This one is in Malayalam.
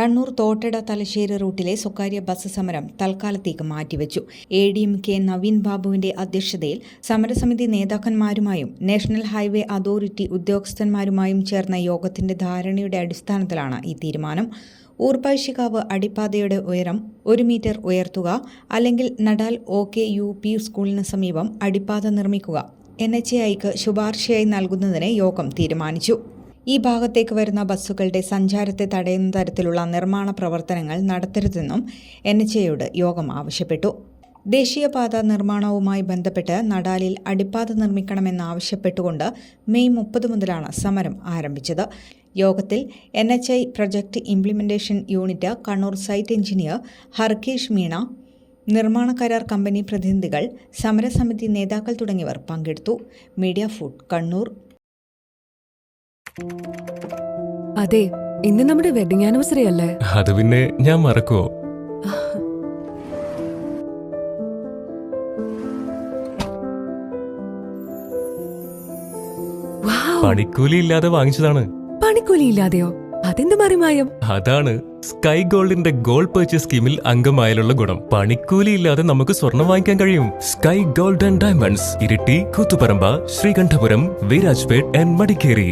കണ്ണൂർ തോട്ടട തലശ്ശേരി റൂട്ടിലെ സ്വകാര്യ ബസ് സമരം തൽക്കാലത്തേക്ക് മാറ്റിവെച്ചു. A D M K Naveen ബാബുവിന്റെ അധ്യക്ഷതയിൽ സമരസമിതി നേതാക്കന്മാരുമായും നാഷണൽ ഹൈവേ അതോറിറ്റി ഉദ്യോഗസ്ഥന്മാരുമായും ചേർന്ന യോഗത്തിന്റെ ധാരണയുടെ അടിസ്ഥാനത്തിലാണ് ഈ തീരുമാനം. ഊർപ്പാഴ്ചിക്കാവ് അടിപ്പാതയുടെ ഉയരം ഒരു മീറ്റർ ഉയർത്തുക അല്ലെങ്കിൽ Nadal O K U P സ്കൂളിന് സമീപം അടിപ്പാത നിർമ്മിക്കുക. എൻ എച്ച് എ ഐക്ക് ശുപാർശയായി നൽകുന്നതിന് യോഗം തീരുമാനിച്ചു. ഈ ഭാഗത്തേക്ക് വരുന്ന ബസ്സുകളുടെ സഞ്ചാരത്തെ തടയുന്ന തരത്തിലുള്ള നിർമ്മാണ പ്രവർത്തനങ്ങൾ നടത്തരുതെന്നും എൻ എച്ച് എയോട് യോഗം ആവശ്യപ്പെട്ടു. ദേശീയപാത നിർമ്മാണവുമായി ബന്ധപ്പെട്ട് നടാലിൽ അടിപ്പാത നിർമ്മിക്കണമെന്നാവശ്യപ്പെട്ടുകൊണ്ട് മെയ് മുപ്പത് മുതലാണ് സമരം ആരംഭിച്ചത്. യോഗത്തിൽ N H I project implementation unit Kannur site engineer Harkesh Meena നിർമ്മാണ കരാർ കമ്പനി പ്രതിനിധികൾ സമരസമിതി നേതാക്കൾ തുടങ്ങിയവർ പങ്കെടുത്തു. Media food Kannur. അതെ ഇന്ന് നമ്മുടെ വെഡിങ് ആനിവേഴ്സറി അല്ലേ? അത് പിന്നെ ഞാൻ മറക്കുവോ? പണിക്കൂലി ഇല്ലാതെ വാങ്ങിച്ചതാണ്. പണിക്കൂലി ഇല്ലാതെയോ അതെന്ത് മറിമായം? അതാണ് സ്കൈ ഗോൾഡിന്റെ ഗോൾഡ് പർച്ചേസ് സ്കീമിൽ അംഗമായാലുള്ള ഗുണം. പണിക്കൂലി ഇല്ലാതെ നമുക്ക് സ്വർണം വാങ്ങിക്കാൻ കഴിയും. Sky Gold and Diamonds Iritty Koothuparamba Sreekandapuram Virajpet and Madikeri.